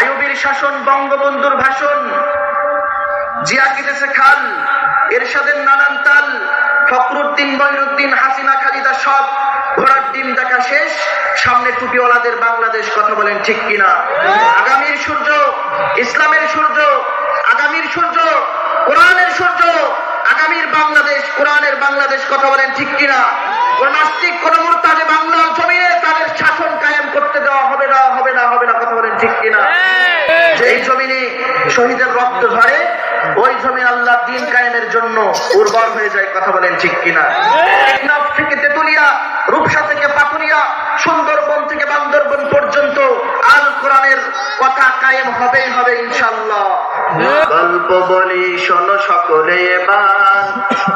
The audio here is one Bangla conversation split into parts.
আয়ুবের শাসন, বঙ্গবন্ধুর ভাষণ। জিয়া কেটেছে খাল এরশাদের নানান তাল, ফখরুদ্দিন মঈনুদ্দিন হাসিনা, খালিদা সব ঘোড়ার ডিম দেখা শেষ। সামনে টুপিওয়ালাদের বাংলাদেশ কথা বলেন ঠিক কিনা? আগামীর সূর্য, ইসলামের সূর্য, আগামীর সূর্য, কোরআনের সূর্য, আগামীর বাংলাদেশ, কোরআনের বাংলাদেশ কথা বলেন ঠিক কিনা? কোন নাস্তিক, কোন মুরতাদে বাংলার জমিনে তাদের শাসন কায়েম করতে দেওয়া হবে না হবে না হবে না, কথা বলেন ঠিক কিনা? শহীদের রক্ত ঝরে, ওই জমিন আল্লাহ দিন কায়েমের জন্য উর্বর হয়ে যায়, কথা বলেন ঠিক কিনা? থেকে তেতুলিয়া, রূপসা থেকে পাকুরিয়া সুন্দরবন থেকে বান্দরবন পর্যন্ত আল কোরআনের কথা কায়েম হবেই হবে ইনশাল্লাহ গল্প বলি, শোনো সকলে এবার।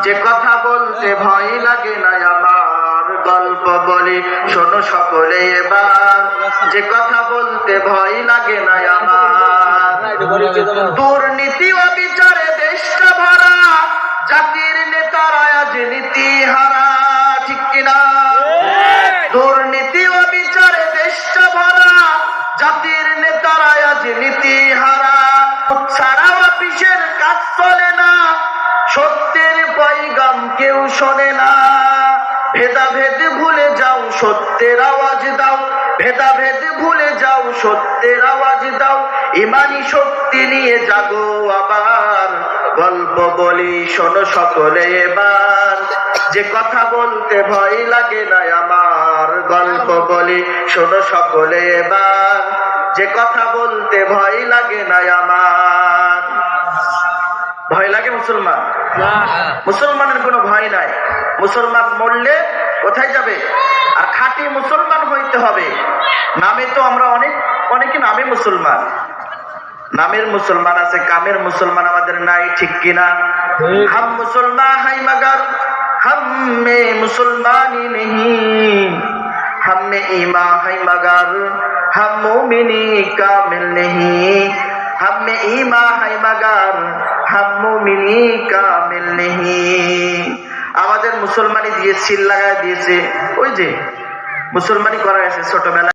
যে কথা বলতে ভয় লাগে না আমার। গল্প বলি, শোনো সকলে এবার। যে কথা বলতে ভয় লাগে না দুর্নীতি ও বিচারে দেশটা ভরা জাতির নেতারা আজ নীতি হারা ঠিক কিনা? দুর্নীতি ও বিচারে দেশটা ভরা জাতির নেতারা আজ নীতি হারা। সারা অফিসের কাজ চলে না সত্যের পৈগাম কেউ শোনে না। ভেদাভেদ ভুলে যাও সত্যের আওয়াজ দাও। ভেদাভেদ ভুলে যাও সত্যের আওয়াজ দাও ইমানি শক্তি নিয়ে জাগো আবার। গল্প বলি শোনো সকলে এবার। যে কথা বলতে ভয় লাগে না আমার। গল্প বলি শোনো সকলে এবার। যে কথা বলতে ভয় লাগে না আমার। ভয় লাগে মুসলমান? মুসলমানের কোনো ভয় নাই। মুসলমান মরলে কোথায় যাবে? আর আপনি মুসলমান হইতে হবে। নামে তো আমরা অনেক অনেকে নামে মুসলমান। নামের মুসলমান আছে কামের মুসলমান আমাদের নাই ঠিক কিনা? হাম মুসলমান হাই মাগার হামে মুসলমানই নেহি। হামে ইমা হাই মাগার হাম মুমিনি কামিল নেহি। হামে ইমা হাই মাগার হাম মুমিনি কামিল নেহি। আমাদের মুসলমানি দিয়ে সিল লাগায় দিয়েছে। ওই যে মুসলমানি করা গেছে ছোটবেলায়।